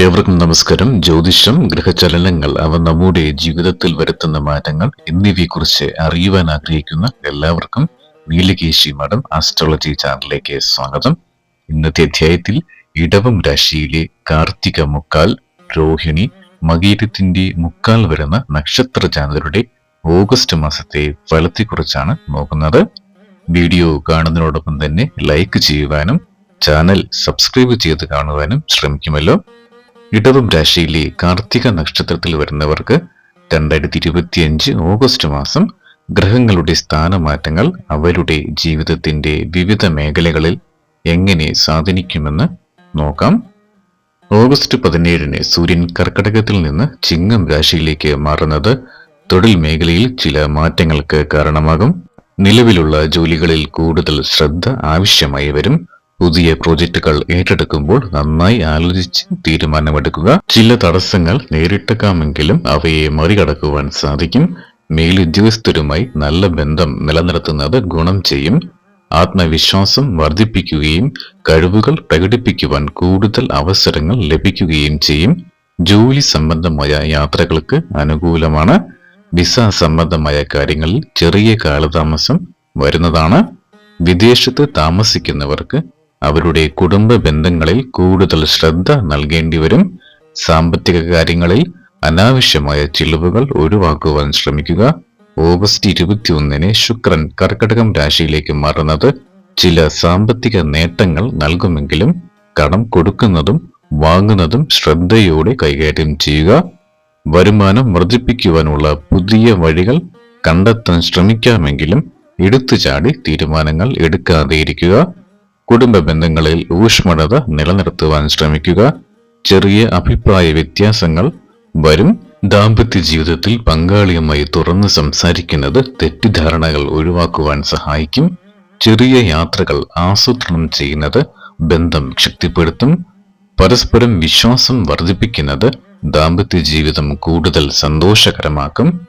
ഏവർക്കും നമസ്കാരം. ജ്യോതിഷം ഗ്രഹചലനങ്ങൾ അവ നമ്മുടെ ജീവിതത്തിൽ വരുത്തുന്ന മാറ്റങ്ങൾ എന്നിവയെക്കുറിച്ച് അറിയുവാൻ ആഗ്രഹിക്കുന്ന എല്ലാവർക്കും നീലകേശി മഠം ആസ്ട്രോളജി ചാനലിലേക്ക് സ്വാഗതം. ഇന്നത്തെ അധ്യായത്തിൽ ഇടവം രാശിയിലെ കാർത്തിക മുക്കാൽ രോഹിണി മകീരത്തിന്റെ മുക്കാൽ വരുന്ന നക്ഷത്ര ചാനലുടെ ഓഗസ്റ്റ് മാസത്തെ ഫലത്തെക്കുറിച്ചാണ് നോക്കുന്നത്. വീഡിയോ കാണുന്നതിനോടൊപ്പം തന്നെ ലൈക്ക് ചെയ്യുവാനും ചാനൽ സബ്സ്ക്രൈബ് ചെയ്ത് കാണുവാനും ശ്രമിക്കുമല്ലോ. ഇടവം രാശിയിലെ കാർത്തിക നക്ഷത്രത്തിൽ വരുന്നവർക്ക് രണ്ടായിരത്തി ഇരുപത്തിയഞ്ച് ഓഗസ്റ്റ് മാസം ഗ്രഹങ്ങളുടെ സ്ഥാനമാറ്റങ്ങൾ അവരുടെ ജീവിതത്തിന്റെ വിവിധ മേഖലകളിൽ എങ്ങനെ സ്വാധീനിക്കുമെന്ന് നോക്കാം. ഓഗസ്റ്റ് പതിനേഴിന് സൂര്യൻ കർക്കടകത്തിൽ നിന്ന് ചിങ്ങം രാശിയിലേക്ക് മാറുന്നത് തൊഴിൽ മേഖലയിൽ ചില മാറ്റങ്ങൾക്ക് കാരണമാകും. നിലവിലുള്ള ജോലികളിൽ കൂടുതൽ ശ്രദ്ധ ആവശ്യമായി വരും. പുതിയ പ്രോജക്റ്റുകൾ ഏറ്റെടുക്കുമ്പോൾ നന്നായി ആലോചിച്ച് തീരുമാനമെടുക്കുക. ചില തടസ്സങ്ങൾ നേരിട്ടേക്കാമെങ്കിലും അവയെ മറികടക്കുവാൻ സാധിക്കും. മേലുദ്യോഗസ്ഥരുമായി നല്ല ബന്ധം നിലനിർത്തുന്നത് ഗുണം ചെയ്യും. ആത്മവിശ്വാസം വർദ്ധിപ്പിക്കുകയും കഴിവുകൾ പ്രകടിപ്പിക്കുവാൻ കൂടുതൽ അവസരങ്ങൾ ലഭിക്കുകയും ചെയ്യും. ജോലി സംബന്ധമായ യാത്രകൾക്ക് അനുകൂലമാണ്. വിസ സംബന്ധമായ കാര്യങ്ങളിൽ ചെറിയ കാലതാമസം വരുന്നതാണ്. വിദേശത്ത് താമസിക്കുന്നവർക്ക് അവരുടെ കുടുംബ ബന്ധങ്ങളിൽ കൂടുതൽ ശ്രദ്ധ നൽകേണ്ടി വരും. സാമ്പത്തിക കാര്യങ്ങളിൽ അനാവശ്യമായ ചിലവുകൾ ഒഴിവാക്കുവാൻ ശ്രമിക്കുക. ഓഗസ്റ്റ് ഇരുപത്തിയൊന്നിന് ശുക്രൻ കർക്കടകം രാശിയിലേക്ക് മാറുന്നത് ചില സാമ്പത്തിക നേട്ടങ്ങൾ നൽകുമെങ്കിലും കടം കൊടുക്കുന്നതും വാങ്ങുന്നതും ശ്രദ്ധയോടെ കൈകാര്യം ചെയ്യുക. വരുമാനം വർദ്ധിപ്പിക്കുവാനുള്ള പുതിയ വഴികൾ കണ്ടെത്താൻ ശ്രമിക്കാമെങ്കിലും എടുത്തുചാടി തീരുമാനങ്ങൾ എടുക്കാതെ ഇരിക്കുക കുടുംബ ബന്ധങ്ങളിൽ ഊഷ്മളത നിലനിർത്തുവാൻ ശ്രമിക്കുക. ചെറിയ അഭിപ്രായ വ്യത്യാസങ്ങൾ വരും. ദാമ്പത്യ ജീവിതത്തിൽ പങ്കാളിയുമായി തുറന്ന് സംസാരിക്കുന്നത് തെറ്റിദ്ധാരണകൾ ഒഴിവാക്കുവാൻ സഹായിക്കും. ചെറിയ യാത്രകൾ ആസൂത്രണം ചെയ്യുന്നത് ബന്ധം ശക്തിപ്പെടുത്തും. പരസ്പരം വിശ്വാസം വർദ്ധിപ്പിക്കുന്നത് ദാമ്പത്യ ജീവിതം കൂടുതൽ സന്തോഷകരമാക്കും.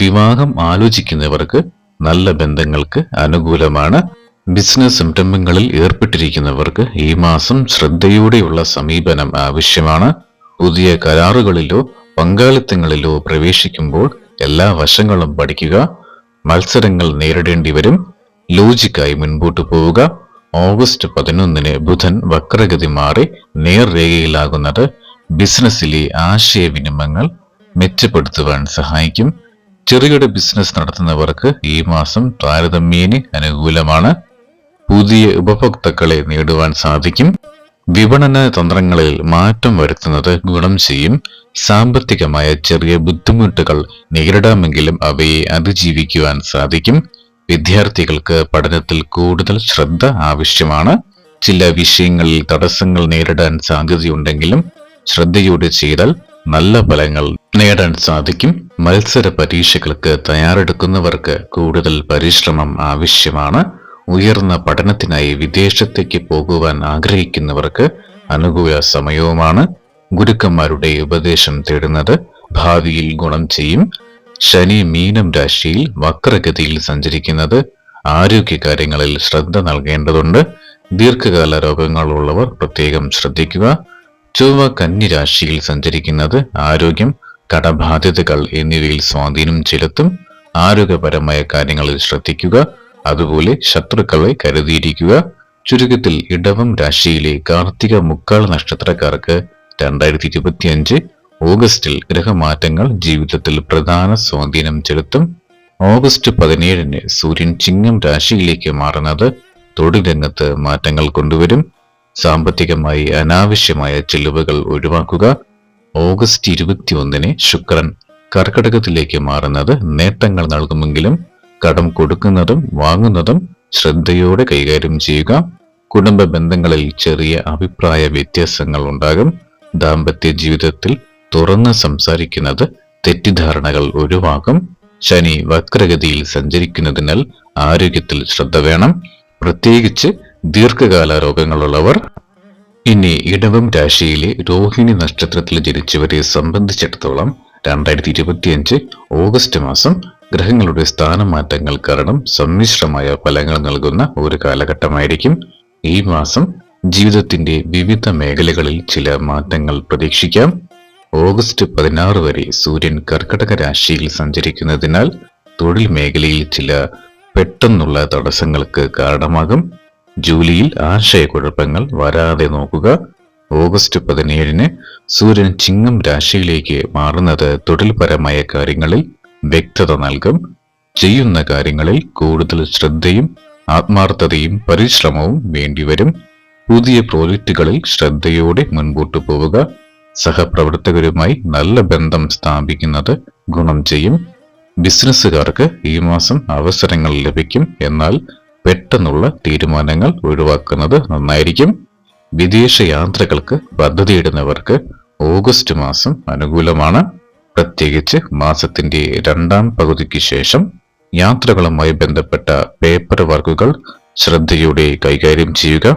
വിവാഹം ആലോചിക്കുന്നവർക്ക് നല്ല ബന്ധങ്ങൾക്ക് അനുകൂലമാണ്. ബിസിനസ് സംരംഭങ്ങളിൽ ഏർപ്പെട്ടിരിക്കുന്നവർക്ക് ഈ മാസം ശ്രദ്ധയോടെയുള്ള സമീപനം ആവശ്യമാണ്. പുതിയ കരാറുകളിലോ പങ്കാളിത്തങ്ങളിലോ പ്രവേശിക്കുമ്പോൾ എല്ലാ വശങ്ങളും പഠിക്കുക മത്സരങ്ങൾ നേരിടേണ്ടി വരും. ലോജിക്കായി മുൻപോട്ട് പോവുക. ഓഗസ്റ്റ് പതിനൊന്നിന് ബുധൻ വക്രഗതി മാറി നേർരേഖയിലാകുന്നത് ബിസിനസ്സിലെ ആശയവിനിമയങ്ങൾ മെച്ചപ്പെടുത്തുവാൻ സഹായിക്കും. ചെറുകിട ബിസിനസ് നടത്തുന്നവർക്ക് ഈ മാസം താരതമ്യേന അനുകൂലമാണ്. പുതിയ ഉപഭോക്താക്കളെ നേടുവാൻ സാധിക്കും. വിപണന തന്ത്രങ്ങളിൽ മാറ്റം വരുത്തുന്നത് ഗുണം ചെയ്യും. സാമ്പത്തികമായ ചെറിയ ബുദ്ധിമുട്ടുകൾ നേരിടാമെങ്കിലും അവയെ അതിജീവിക്കുവാൻ സാധിക്കും. വിദ്യാർത്ഥികൾക്ക് പഠനത്തിൽ കൂടുതൽ ശ്രദ്ധ ആവശ്യമാണ്. ചില വിഷയങ്ങളിൽ തടസ്സങ്ങൾ നേരിടാൻ സാധ്യതയുണ്ടെങ്കിലും ശ്രദ്ധയോടെ ചെയ്താൽ നല്ല ഫലങ്ങൾ നേടാൻ സാധിക്കും. മത്സര പരീക്ഷകൾക്ക് തയ്യാറെടുക്കുന്നവർക്ക് കൂടുതൽ പരിശ്രമം ആവശ്യമാണ്. ഉയർന്ന പഠനത്തിനായി വിദേശത്തേക്ക് പോകുവാൻ ആഗ്രഹിക്കുന്നവർക്ക് അനുകൂല സമയവുമാണ് ഗുരുക്കന്മാരുടെ ഉപദേശം തേടുന്നത്. ഭാവിയിൽ ഗുണം ചെയ്യും. ശനി മീനം രാശിയിൽ വക്രഗതിയിൽ സഞ്ചരിക്കുന്നത്. ആരോഗ്യകാര്യങ്ങളിൽ ശ്രദ്ധ നൽകേണ്ടതുണ്ട്. ദീർഘകാല രോഗങ്ങളുള്ളവർ പ്രത്യേകം ശ്രദ്ധിക്കുക. ചൊവ്വ കന്നി രാശിയിൽ സഞ്ചരിക്കുന്നത് ആരോഗ്യം കടബാധ്യതകൾ എന്നിവയിൽ സ്വാധീനം ചെലുത്തും. ആരോഗ്യപരമായ കാര്യങ്ങളിൽ ശ്രദ്ധിക്കുക. അതുപോലെ ശത്രുക്കളെ കരുതിയിരിക്കുക. ചുരുക്കത്തിൽ ഇടവം രാശിയിലെ കാർത്തിക മുക്കാൾ നക്ഷത്രക്കാർക്ക് രണ്ടായിരത്തി ഇരുപത്തിയഞ്ച് ഓഗസ്റ്റിൽ ഗ്രഹമാറ്റങ്ങൾ ജീവിതത്തിൽ പ്രധാന സ്വാധീനം ചെലുത്തും. ഓഗസ്റ്റ് പതിനേഴിന് സൂര്യൻ ചിങ്ങം രാശിയിലേക്ക് മാറുന്നത് തൊഴിൽ രംഗത്ത് മാറ്റങ്ങൾ കൊണ്ടുവരും. സാമ്പത്തികമായി അനാവശ്യമായ ചിലവുകൾ ഒഴിവാക്കുക. ഓഗസ്റ്റ് ഇരുപത്തിയൊന്നിന് ശുക്രൻ കർക്കടകത്തിലേക്ക് മാറുന്നത് നേട്ടങ്ങൾ നൽകുമെങ്കിലും കടം കൊടുക്കുന്നതും വാങ്ങുന്നതും ശ്രദ്ധയോടെ കൈകാര്യം ചെയ്യുക. കുടുംബ ബന്ധങ്ങളിൽ ചെറിയ അഭിപ്രായ വ്യത്യാസങ്ങൾ ഉണ്ടാകും. ദാമ്പത്യ ജീവിതത്തിൽ തുറന്ന് സംസാരിക്കുന്നത് തെറ്റിദ്ധാരണകൾ ഒഴിവാക്കും. ശനി വക്രഗതിയിൽ സഞ്ചരിക്കുന്നതിനാൽ ആരോഗ്യത്തിൽ ശ്രദ്ധ വേണം. പ്രത്യേകിച്ച് ദീർഘകാല രോഗങ്ങളുള്ളവർ. ഇനി ഇടവം രാശിയിലെ രോഹിണി നക്ഷത്രത്തിൽ ജനിച്ചവരെ സംബന്ധിച്ചിടത്തോളം രണ്ടായിരത്തി ഇരുപത്തിയഞ്ച് ഓഗസ്റ്റ് മാസം ഗ്രഹങ്ങളുടെ സ്ഥാനമാറ്റങ്ങൾ കാരണം സമ്മിശ്രമായ ഫലങ്ങൾ നൽകുന്ന ഒരു കാലഘട്ടമായിരിക്കും. ഈ മാസം ജീവിതത്തിന്റെ വിവിധ മേഖലകളിൽ ചില മാറ്റങ്ങൾ പ്രതീക്ഷിക്കാം. ഓഗസ്റ്റ് പതിനാറ് വരെ സൂര്യൻ കർക്കടക രാശിയിൽ സഞ്ചരിക്കുന്നതിനാൽ തൊഴിൽ മേഖലയിൽ ചില പെട്ടെന്നുള്ള തടസ്സങ്ങൾക്ക് കാരണമാകും. ജൂലിയിൽ ആശയക്കുഴപ്പങ്ങൾ വരാതെ നോക്കുക. ഓഗസ്റ്റ് പതിനേഴിന് സൂര്യൻ ചിങ്ങം രാശിയിലേക്ക് മാറുന്നത് തൊഴിൽപരമായ കാര്യങ്ങളിൽ വ്യക്തത നൽകും. ചെയ്യുന്ന കാര്യങ്ങളിൽ കൂടുതൽ ശ്രദ്ധയും ആത്മാർത്ഥതയും പരിശ്രമവും വേണ്ടിവരും. പുതിയ പ്രോജക്റ്റുകളിൽ ശ്രദ്ധയോടെ മുൻപോട്ടു പോവുക. സഹപ്രവർത്തകരുമായി നല്ല ബന്ധം സ്ഥാപിക്കുന്നത് ഗുണം ചെയ്യും. ബിസിനസ്സുകാർക്ക് ഈ മാസം അവസരങ്ങൾ ലഭിക്കും. എന്നാൽ പെട്ടെന്നുള്ള തീരുമാനങ്ങൾ ഒഴിവാക്കുന്നത് നന്നായിരിക്കും. വിദേശ യാത്രകൾക്ക് പദ്ധതിയിടുന്നവർക്ക് ഓഗസ്റ്റ് മാസം അനുകൂലമാണ്. പ്രത്യേകിച്ച് മാസത്തിന്റെ രണ്ടാം പകുതിക്ക് ശേഷം യാത്രകളുമായി ബന്ധപ്പെട്ട പേപ്പർ വർക്കുകൾ ശ്രദ്ധയോടെ കൈകാര്യം ചെയ്യുക.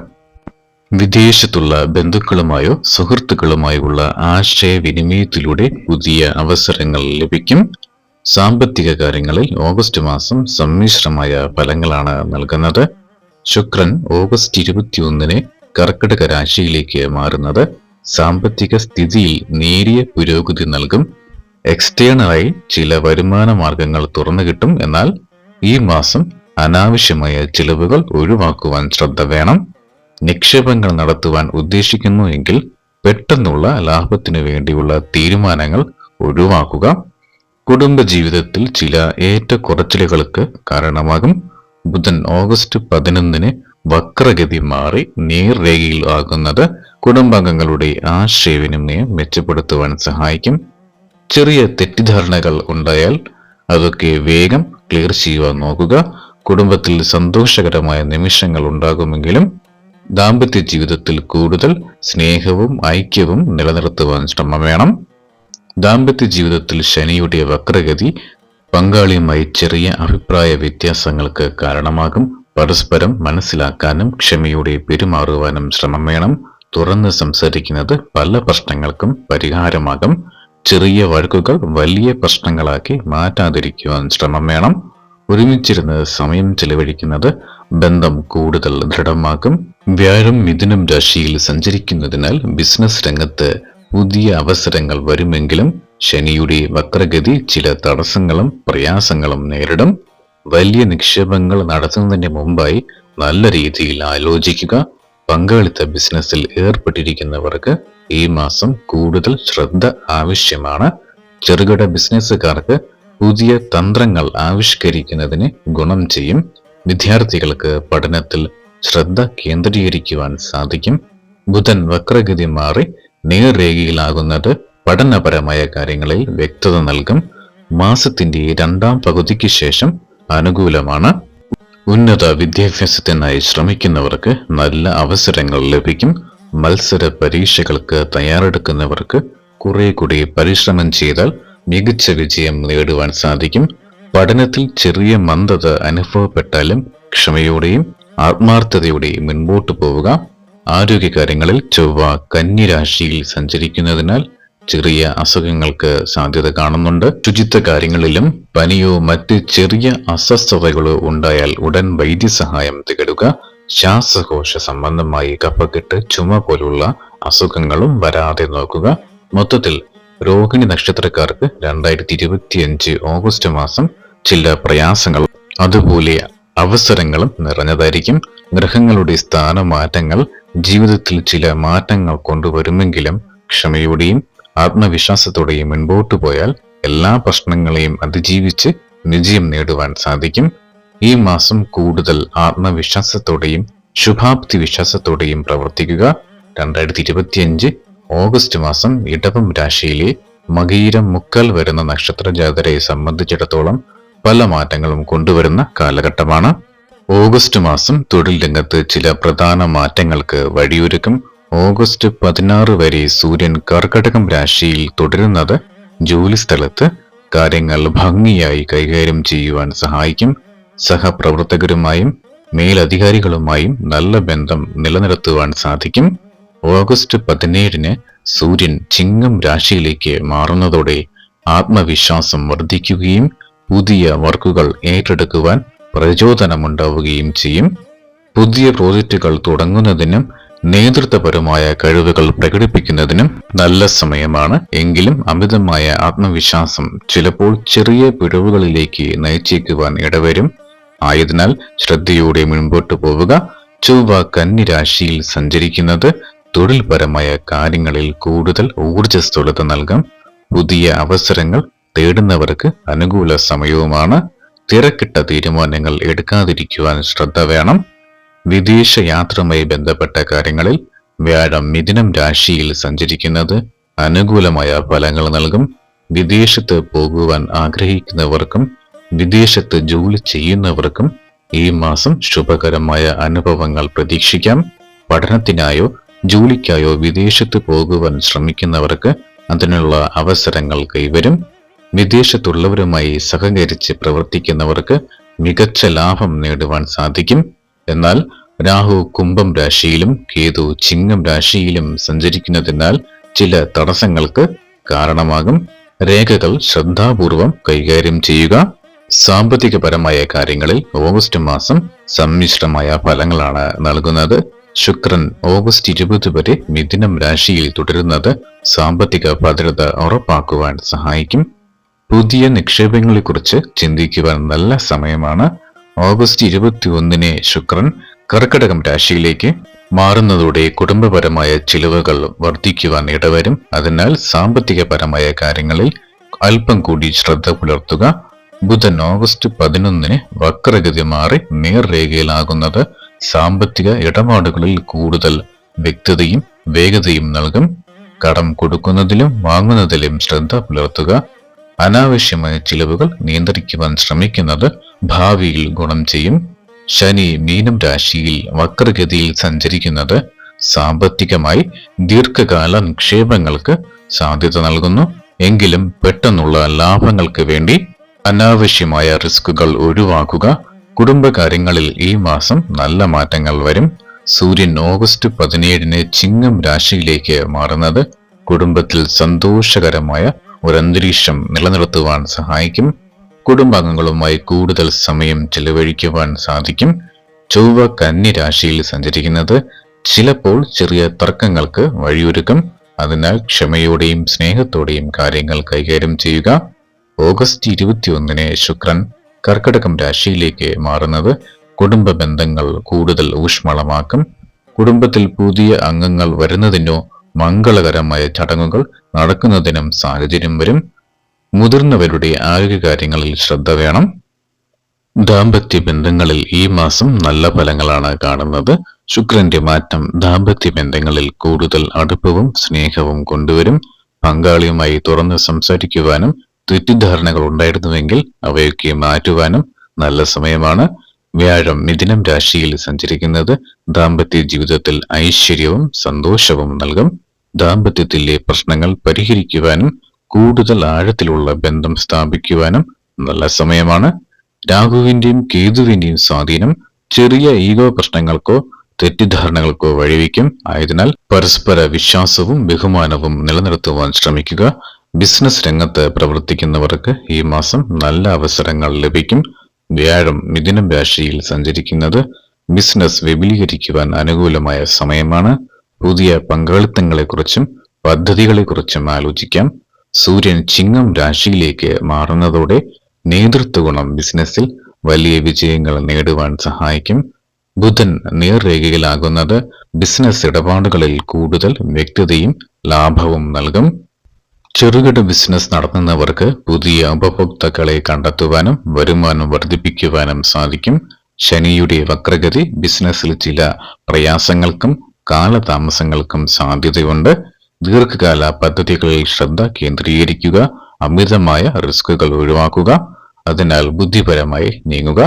വിദേശത്തുള്ള ബന്ധുക്കളുമായോ സുഹൃത്തുക്കളുമായോ ഉള്ള ആശയവിനിമയത്തിലൂടെ പുതിയ അവസരങ്ങൾ ലഭിക്കും. സാമ്പത്തിക കാര്യങ്ങളിൽ ഓഗസ്റ്റ് മാസം സമ്മിശ്രമായ ഫലങ്ങളാണ് നൽകുന്നത്. ശുക്രൻ ഓഗസ്റ്റ് ഇരുപത്തിയൊന്നിന് കർക്കിടക രാശിയിലേക്ക് മാറുന്നത്. സാമ്പത്തിക സ്ഥിതിയിൽ നേരിയ പുരോഗതി നൽകും. എക്സ്റ്റേണലായി ചില വരുമാന മാർഗങ്ങൾ തുറന്നു കിട്ടും എന്നാൽ ഈ മാസം അനാവശ്യമായ ചിലവുകൾ ഒഴിവാക്കുവാൻ ശ്രദ്ധ വേണം. നിക്ഷേപങ്ങൾ നടത്തുവാൻ ഉദ്ദേശിക്കുന്നു എങ്കിൽ പെട്ടെന്നുള്ള ലാഭത്തിനു വേണ്ടിയുള്ള തീരുമാനങ്ങൾ ഒഴിവാക്കുക. കുടുംബജീവിതത്തിൽ ചില ഏറ്റക്കുറച്ചിലുകൾക്ക് കാരണമാകും. ബുധൻ ഓഗസ്റ്റ് പതിനൊന്നിന് വക്രഗതി മാറി നേർരേഖയിൽ ആകുന്നത് കുടുംബാംഗങ്ങളുടെ ആശയവിനിമയം മെച്ചപ്പെടുത്തുവാൻ സഹായിക്കും. ചെറിയ തെറ്റിദ്ധാരണകൾ ഉണ്ടായാൽ അതൊക്കെ വേഗം ക്ലിയർ ചെയ്യുവാൻ നോക്കുക. കുടുംബത്തിൽ സന്തോഷകരമായ നിമിഷങ്ങൾ ഉണ്ടാകുമെങ്കിലും ദാമ്പത്യ ജീവിതത്തിൽ കൂടുതൽ സ്നേഹവും ഐക്യവും നിലനിർത്തുവാൻ ശ്രമം വേണം. ദാമ്പത്യ ജീവിതത്തിൽ ശനിയുടെ വക്രഗതി പങ്കാളിയുമായി ചെറിയ അഭിപ്രായ വ്യത്യാസങ്ങൾക്ക് കാരണമാകും. പരസ്പരം മനസ്സിലാക്കാനും ക്ഷമയോടെ പെരുമാറുവാനും ശ്രമം വേണം. തുറന്ന് സംസാരിക്കുന്നത് പല പ്രശ്നങ്ങൾക്കും പരിഹാരമാകും. ചെറിയ വഴക്കുകൾ വലിയ പ്രശ്നങ്ങളാക്കി മാറ്റാതിരിക്കുവാൻ ശ്രമം വേണം. ഒരുമിച്ചിരുന്ന് സമയം ചെലവഴിക്കുന്നത് ബന്ധം കൂടുതൽ ദൃഢമാക്കും. വ്യാഴം മിഥുനം രാശിയിൽ സഞ്ചരിക്കുന്നതിനാൽ ബിസിനസ് രംഗത്ത് പുതിയ അവസരങ്ങൾ വരുമെങ്കിലും ശനിയുടെ വക്രഗതി ചില തടസ്സങ്ങളും പ്രയാസങ്ങളും നേരിടും. വലിയ നിക്ഷേപങ്ങൾ നടത്തുന്നതിന് മുമ്പായി നല്ല രീതിയിൽ ആലോചിക്കുക. പങ്കാളിത്ത ബിസിനസ്സിൽ ഏർപ്പെട്ടിരിക്കുന്നവർക്ക് ഈ മാസം കൂടുതൽ ശ്രദ്ധ ആവശ്യമാണ്. ചെറുകിട ബിസിനസ്സുകാർക്ക് പുതിയ തന്ത്രങ്ങൾ ആവിഷ്കരിക്കുന്നതിന് ഗുണം ചെയ്യും. വിദ്യാർത്ഥികൾക്ക് പഠനത്തിൽ ശ്രദ്ധ കേന്ദ്രീകരിക്കുവാൻ സാധിക്കും. ബുധൻ വക്രഗതി മാറി നേർരേഖയിലാകുന്നത് പഠനപരമായ കാര്യങ്ങളിൽ വ്യക്തത നൽകും. മാസത്തിന്റെ രണ്ടാം പകുതിക്ക് ശേഷം അനുകൂലമാണ്. ഉന്നത വിദ്യാഭ്യാസത്തിനായി ശ്രമിക്കുന്നവർക്ക് നല്ല അവസരങ്ങൾ ലഭിക്കും. മത്സര പരീക്ഷകൾക്ക് തയ്യാറെടുക്കുന്നവർക്ക് കുറെ കൂടി പരിശ്രമം ചെയ്താൽ മികച്ച വിജയം നേടുവാൻ സാധിക്കും. പഠനത്തിൽ ചെറിയ മന്ദത അനുഭവപ്പെട്ടാലും ക്ഷമയോടെയും ആത്മാർത്ഥതയോടെയും മുൻപോട്ട് പോവുക. ആരോഗ്യകാര്യങ്ങളിൽ ചൊവ്വ കന്നിരാശിയിൽ സഞ്ചരിക്കുന്നതിനാൽ ചെറിയ അസുഖങ്ങൾക്ക് സാധ്യത കാണുന്നുണ്ട്. ശുചിത്വ കാര്യങ്ങളിലും പനിയോ മറ്റ് ചെറിയ അസ്വസ്ഥതകളോ ഉണ്ടായാൽ ഉടൻ വൈദ്യസഹായം തികടുക ശ്വാസകോശ സംബന്ധമായി കഫക്കെട്ട് ചുമ പോലുള്ള അസുഖങ്ങളും വരാതെ നോക്കുക. മൊത്തത്തിൽ രോഹിണി നക്ഷത്രക്കാർക്ക് രണ്ടായിരത്തി ഇരുപത്തിയഞ്ച് ഓഗസ്റ്റ് മാസം ചില പ്രയാസങ്ങൾ. അതുപോലെ അവസരങ്ങളും നിറഞ്ഞതായിരിക്കും. ഗ്രഹങ്ങളുടെ സ്ഥാനമാറ്റങ്ങൾ ജീവിതത്തിൽ ചില മാറ്റങ്ങൾ കൊണ്ടുവരുമെങ്കിലും ക്ഷമയോടെയും ആത്മവിശ്വാസത്തോടെയും മുൻപോട്ടു പോയാൽ എല്ലാ പ്രശ്നങ്ങളെയും അതിജീവിച്ച് വിജയം നേടുവാൻ സാധിക്കും. ഈ മാസം കൂടുതൽ ആത്മവിശ്വാസത്തോടെയും ശുഭാപ്തി വിശ്വാസത്തോടെയും പ്രവർത്തിക്കുക. രണ്ടായിരത്തി ഇരുപത്തിയഞ്ച് ഓഗസ്റ്റ് മാസം ഇടവം രാശിയിലെ മകീരം മുക്കൽ വരുന്ന നക്ഷത്ര ജാതരെ സംബന്ധിച്ചിടത്തോളം പല മാറ്റങ്ങളും കൊണ്ടുവരുന്ന കാലഘട്ടമാണ്. ഓഗസ്റ്റ് മാസം തൊഴിൽ രംഗത്ത് ചില പ്രധാന മാറ്റങ്ങൾക്ക് വഴിയൊരുക്കും. ഓഗസ്റ്റ് പതിനാറ് വരെ സൂര്യൻ കർക്കടകം രാശിയിൽ തുടരുന്നത് ജോലിസ്ഥലത്ത് കാര്യങ്ങൾ ഭംഗിയായി കൈകാര്യം ചെയ്യുവാൻ സഹായിക്കും. സഹപ്രവർത്തകരുമായും മേലധികാരികളുമായും നല്ല ബന്ധം നിലനിർത്തുവാൻ സാധിക്കും. ഓഗസ്റ്റ് പതിനേഴിന് സൂര്യൻ ചിങ്ങം രാശിയിലേക്ക് മാറുന്നതോടെ ആത്മവിശ്വാസം വർദ്ധിക്കുകയും പുതിയ വർക്കുകൾ ഏറ്റെടുക്കുവാൻ പ്രചോദനമുണ്ടാവുകയും ചെയ്യും. പുതിയ പ്രോജക്റ്റുകൾ തുടങ്ങുന്നതിനും നേതൃത്വപരമായ കഴിവുകൾ പ്രകടിപ്പിക്കുന്നതിനും നല്ല സമയമാണ്. എങ്കിലും അമിതമായ ആത്മവിശ്വാസം ചിലപ്പോൾ ചെറിയ പിഴവുകളിലേക്ക് നയിച്ചേക്കുവാൻ ഇടവരും. ആയതിനാൽ ശ്രദ്ധയോടെ മുൻപോട്ട് പോവുക. ചൊവ്വ കന്നിരാശിയിൽ സഞ്ചരിക്കുന്നത് തൊഴിൽപരമായ കാര്യങ്ങളിൽ കൂടുതൽ ഊർജസ്വലത നൽകാം. പുതിയ അവസരങ്ങൾ തേടുന്നവർക്ക് അനുകൂല സമയവുമാണ്. തിരക്കിട്ട തീരുമാനങ്ങൾ എടുക്കാതിരിക്കുവാൻ ശ്രദ്ധ വേണം. വിദേശ യാത്രയുമായി ബന്ധപ്പെട്ട കാര്യങ്ങളിൽ വ്യാഴം മിഥുനം രാശിയിൽ സഞ്ചരിക്കുന്നത് അനുകൂലമായ ഫലങ്ങൾ നൽകും. വിദേശത്ത് പോകുവാൻ ആഗ്രഹിക്കുന്നവർക്കും വിദേശത്ത് ജോലി ചെയ്യുന്നവർക്കും ഈ മാസം ശുഭകരമായ അനുഭവങ്ങൾ പ്രതീക്ഷിക്കാം. പഠനത്തിനായോ ജോലിക്കായോ വിദേശത്ത് പോകുവാൻ ശ്രമിക്കുന്നവർക്ക് അതിനുള്ള അവസരങ്ങൾ കൈവരും. വിദേശത്തുള്ളവരുമായി സഹകരിച്ച് പ്രവർത്തിക്കുന്നവർക്ക് മികച്ച ലാഭം നേടുവാൻ സാധിക്കും. എന്നാൽ രാഹു കുംഭം രാശിയിലും കേതു ചിങ്ങം രാശിയിലും സഞ്ചരിക്കുന്നതിനാൽ ചില തടസ്സങ്ങൾക്ക് കാരണമാകും. രേഖകൾ ശ്രദ്ധാപൂർവം കൈകാര്യം ചെയ്യുക. സാമ്പത്തികപരമായ കാര്യങ്ങളിൽ ഓഗസ്റ്റ് മാസം സമ്മിശ്രമായ ഫലങ്ങളാണ് നൽകുന്നത്. ശുക്രൻ ഓഗസ്റ്റ് ഇരുപത് വരെ മിഥുനം രാശിയിൽ തുടരുന്നത് സാമ്പത്തിക ഭദ്രത ഉറപ്പാക്കുവാൻ സഹായിക്കും. പുതിയ നിക്ഷേപങ്ങളെക്കുറിച്ച് ചിന്തിക്കുവാൻ നല്ല സമയമാണ്. ഓഗസ്റ്റ് ഇരുപത്തി ഒന്നിന് ശുക്രൻ കർക്കടകം രാശിയിലേക്ക് മാറുന്നതോടെ കുടുംബപരമായ ചിലവുകൾ വർദ്ധിക്കുവാൻ ഇടവരും. അതിനാൽ സാമ്പത്തികപരമായ കാര്യങ്ങളിൽ അല്പം കൂടി ശ്രദ്ധ പുലർത്തുക. ബുധൻ ഓഗസ്റ്റ് പതിനൊന്നിന് വക്രഗതി മാറി നേർരേഖയിലാകുന്നത്. സാമ്പത്തിക ഇടപാടുകളിൽ കൂടുതൽ വ്യക്തതയും വേഗതയും നൽകും. കടം കൊടുക്കുന്നതിലും വാങ്ങുന്നതിലും ശ്രദ്ധ പുലർത്തുക. അനാവശ്യമായ ചിലവുകൾ നിയന്ത്രിക്കുവാൻ ശ്രമിക്കുന്നത് ഭാവിയിൽ ഗുണം ചെയ്യും. ശനി മീനം രാശിയിൽ വക്രഗതിയിൽ സഞ്ചരിക്കുന്നത് സാമ്പത്തികമായി ദീർഘകാല നിക്ഷേപങ്ങൾക്ക് സാധ്യത നൽകുന്നു. എങ്കിലും പെട്ടെന്നുള്ള ലാഭങ്ങൾക്ക് വേണ്ടി അനാവശ്യമായ റിസ്കുകൾ ഒഴിവാക്കുക. കുടുംബകാര്യങ്ങളിൽ ഈ മാസം നല്ല മാറ്റങ്ങൾ വരും. സൂര്യൻ ഓഗസ്റ്റ് പതിനേഴിന് ചിങ്ങം രാശിയിലേക്ക് മാറുന്നത് കുടുംബത്തിൽ സന്തോഷകരമായ ഒരു അന്തരീക്ഷം നിലനിർത്തുവാൻ സഹായിക്കും. കുടുംബാംഗങ്ങളുമായി കൂടുതൽ സമയം ചെലവഴിക്കുവാൻ സാധിക്കും. ചൊവ്വ കന്നി രാശിയിൽ സഞ്ചരിക്കുന്നത് ചിലപ്പോൾ ചെറിയ തർക്കങ്ങൾക്ക് വഴിയൊരുക്കും. അതിനാൽ ക്ഷമയോടെയും സ്നേഹത്തോടെയും കാര്യങ്ങൾ കൈകാര്യം ചെയ്യുക. ഓഗസ്റ്റ് ഇരുപത്തിയൊന്നിന് ശുക്രൻ കർക്കടകം രാശിയിലേക്ക് മാറുന്നത് കുടുംബ ബന്ധങ്ങൾ കൂടുതൽ ഊഷ്മളമാക്കും. കുടുംബത്തിൽ പുതിയ അംഗങ്ങൾ വരുന്നതിനോ മംഗളകരമായ ചടങ്ങുകൾ നടക്കുന്നതിനും സാഹചര്യം വരും. മുതിർന്നവരുടെ ആരോഗ്യകാര്യങ്ങളിൽ ശ്രദ്ധ വേണം. ദാമ്പത്യ ബന്ധങ്ങളിൽ ഈ മാസം നല്ല ഫലങ്ങളാണ് കാണുന്നത്. ശുക്രന്റെ മാറ്റം ദാമ്പത്യ ബന്ധങ്ങളിൽ കൂടുതൽ അടുപ്പവും സ്നേഹവും കൊണ്ടുവരും. പങ്കാളിയുമായി തുറന്ന് സംസാരിക്കുവാനും തെറ്റിദ്ധാരണകൾ ഉണ്ടായിരുന്നുവെങ്കിൽ അവയൊക്കെ മാറ്റുവാനും നല്ല സമയമാണ്. വ്യാഴം മിഥുനം രാശിയിൽ സഞ്ചരിക്കുന്നത് ദാമ്പത്യ ജീവിതത്തിൽ ഐശ്വര്യവും സന്തോഷവും നൽകും. ദാമ്പത്യത്തിലെ പ്രശ്നങ്ങൾ പരിഹരിക്കുവാനും കൂടുതൽ ആഴത്തിലുള്ള ബന്ധം സ്ഥാപിക്കുവാനും നല്ല സമയമാണ്. രാഹുവിന്റെയും കേതുവിന്റെയും സ്വാധീനം ചെറിയ ഈഗോ പ്രശ്നങ്ങൾക്കോ തെറ്റിദ്ധാരണകൾക്കോ വഴിവെക്കും. ആയതിനാൽ പരസ്പര വിശ്വാസവും ബഹുമാനവും നിലനിർത്തുവാൻ ശ്രമിക്കുക. ബിസിനസ് രംഗത്ത് പ്രവർത്തിക്കുന്നവർക്ക് ഈ മാസം നല്ല അവസരങ്ങൾ ലഭിക്കും. വ്യാഴം മിഥുനം രാശിയിൽ സഞ്ചരിക്കുന്നത് ബിസിനസ് വിപുലീകരിക്കുവാൻ അനുകൂലമായ സമയമാണ്. പുതിയ പങ്കാളിത്തങ്ങളെക്കുറിച്ചും പദ്ധതികളെക്കുറിച്ചും ആലോചിക്കാം. സൂര്യൻ ചിങ്ങം രാശിയിലേക്ക് മാറുന്നതോടെ നേതൃത്വ ഗുണം ബിസിനസ്സിൽ വലിയ വിജയങ്ങൾ നേടുവാൻ സഹായിക്കും. ബുധൻ നേർരേഖയിലാകുന്നത് ബിസിനസ് ഇടപാടുകളിൽ കൂടുതൽ വ്യക്തതയും ലാഭവും നൽകും. ചെറുകിട ബിസിനസ് നടത്തുന്നവർക്ക് പുതിയ ഉപഭോക്താക്കളെ കണ്ടെത്തുവാനും വരുമാനം വർദ്ധിപ്പിക്കുവാനും സാധിക്കും. ശനിയുടെ വക്രഗതി ബിസിനസ്സിൽ ചില പ്രയാസങ്ങൾക്കും കാലതാമസങ്ങൾക്കും സാധ്യതയുണ്ട്. ദീർഘകാല പദ്ധതികളിൽ ശ്രദ്ധ കേന്ദ്രീകരിക്കുക അമിതമായ റിസ്കുകൾ ഒഴിവാക്കുക അതിനാൽ ബുദ്ധിപരമായി നീങ്ങുക.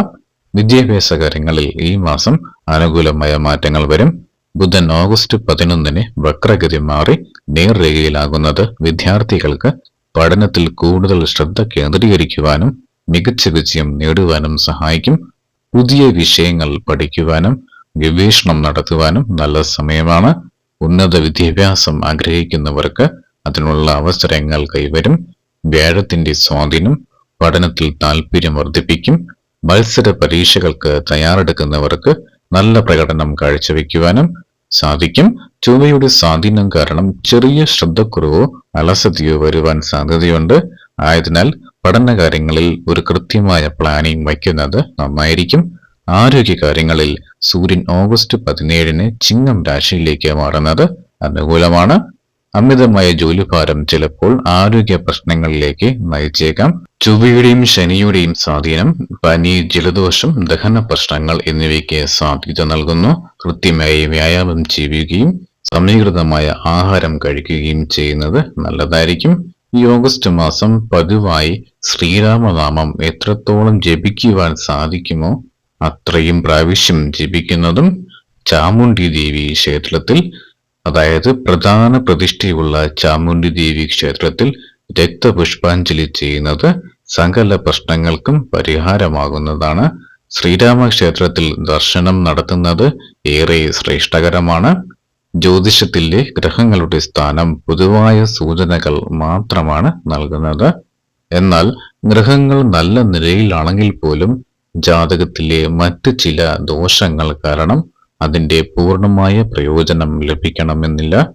വിദ്യാഭ്യാസ കാര്യങ്ങളിൽ ഈ മാസം അനുകൂലമായ മാറ്റങ്ങൾ വരും. ബുധൻ ഓഗസ്റ്റ് പതിനൊന്നിന് വക്രഗതി മാറി നേർരേഖയിലാകുന്നത് വിദ്യാർത്ഥികൾക്ക് പഠനത്തിൽ കൂടുതൽ ശ്രദ്ധ കേന്ദ്രീകരിക്കുവാനും മികച്ച വിജയം നേടുവാനും സഹായിക്കും. പുതിയ വിഷയങ്ങൾ പഠിക്കുവാനും ഗവേഷണം നടത്തുവാനും നല്ല സമയമാണ്. ഉന്നത വിദ്യാഭ്യാസം ആഗ്രഹിക്കുന്നവർക്ക് അതിനുള്ള അവസരങ്ങൾ കൈവരും. വ്യാഴത്തിന്റെ സ്വാധീനം പഠനത്തിൽ താല്പര്യം വർദ്ധിപ്പിക്കും. മത്സര പരീക്ഷകൾക്ക് തയ്യാറെടുക്കുന്നവർക്ക് നല്ല പ്രകടനം കാഴ്ചവെക്കുവാനും സാധിക്കും. ചൊവ്വയുടെ സ്വാധീനം കാരണം ചെറിയ ശ്രദ്ധക്കുറവോ അലസതയോ വരുവാൻ സാധ്യതയുണ്ട്. ആയതിനാൽ പഠനകാര്യങ്ങളിൽ ഒരു കൃത്യമായ പ്ലാനിംഗ് വയ്ക്കുന്നത് നന്നായിരിക്കും. ആരോഗ്യ കാര്യങ്ങളിൽ സൂര്യൻ ഓഗസ്റ്റ് പതിനേഴിന് ചിങ്ങം രാശിയിലേക്ക് മാറുന്നത് അനുകൂലമാണ്. അമിതമായ ജോലിഭാരം ചിലപ്പോൾ ആരോഗ്യ പ്രശ്നങ്ങളിലേക്ക് നയിച്ചേക്കാം. ചൊവ്വയുടെയും ശനിയുടെയും സ്വാധീനം പനി ജലദോഷം ദഹന പ്രശ്നങ്ങൾ എന്നിവയ്ക്ക് സാധ്യത നൽകുന്നു. കൃത്യമായി വ്യായാമം ചെയ്യുകയും സമീകൃതമായ ആഹാരം കഴിക്കുകയും ചെയ്യുന്നത് നല്ലതായിരിക്കും. ഈ ഓഗസ്റ്റ് മാസം പതിവായി ശ്രീരാമനാമം എത്രത്തോളം ജപിക്കുവാൻ സാധിക്കുമോ അത്രയും പ്രാവശ്യം ജപിക്കുന്നതും ചാമുണ്ഡി ദേവി ക്ഷേത്രത്തിൽ അതായത് പ്രധാന പ്രതിഷ്ഠയുള്ള ചാമുണ്ഡി ദേവി ക്ഷേത്രത്തിൽ രക്തപുഷ്പാഞ്ജലി ചെയ്യുന്നത് സകല പ്രശ്നങ്ങൾക്കും പരിഹാരമാകുന്നതാണ്. ശ്രീരാമക്ഷേത്രത്തിൽ ദർശനം നടത്തുന്നത് ഏറെ ശ്രേഷ്ഠകരമാണ്. ജ്യോതിഷത്തിലെ ഗ്രഹങ്ങളുടെ സ്ഥാനം പൊതുവായ സൂചനകൾ മാത്രമാണ് നൽകുന്നത്. എന്നാൽ ഗ്രഹങ്ങൾ നല്ല നിലയിലാണെങ്കിൽ പോലും ജാതകത്തിലെ മറ്റ് ചില ദോഷങ്ങൾ കാരണം അതിന്റെ പൂർണമായ പ്രയോജനം ലഭിക്കണമെന്നില്ല.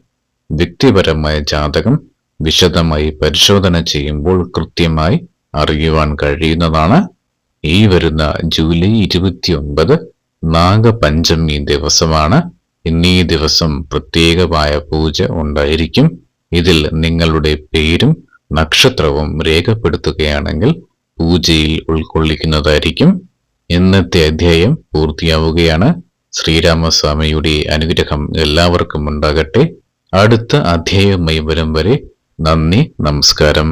വ്യക്തിപരമായ ജാതകം വിശദമായി പരിശോധന ചെയ്യുമ്പോൾ കൃത്യമായി അറിയുവാൻ കഴിയുന്നതാണ്. ഈ വരുന്ന ജൂലൈ ഇരുപത്തിയൊൻപത് നാഗപഞ്ചമി ദിവസമാണ്. ഇന്നീ ദിവസം പ്രത്യേകമായ പൂജ ഉണ്ടായിരിക്കും. ഇതിൽ നിങ്ങളുടെ പേരും നക്ഷത്രവും രേഖപ്പെടുത്തുകയാണെങ്കിൽ പൂജയിൽ ഉൾക്കൊള്ളിക്കുന്നതായിരിക്കും. ഇന്നത്തെ അധ്യായം പൂർത്തിയാവുകയാണ്. ശ്രീരാമസ്വാമിയുടെ അനുഗ്രഹം എല്ലാവർക്കും ഉണ്ടാകട്ടെ. അടുത്ത അധ്യായവുമായി വരും വരെ നന്ദി നമസ്കാരം.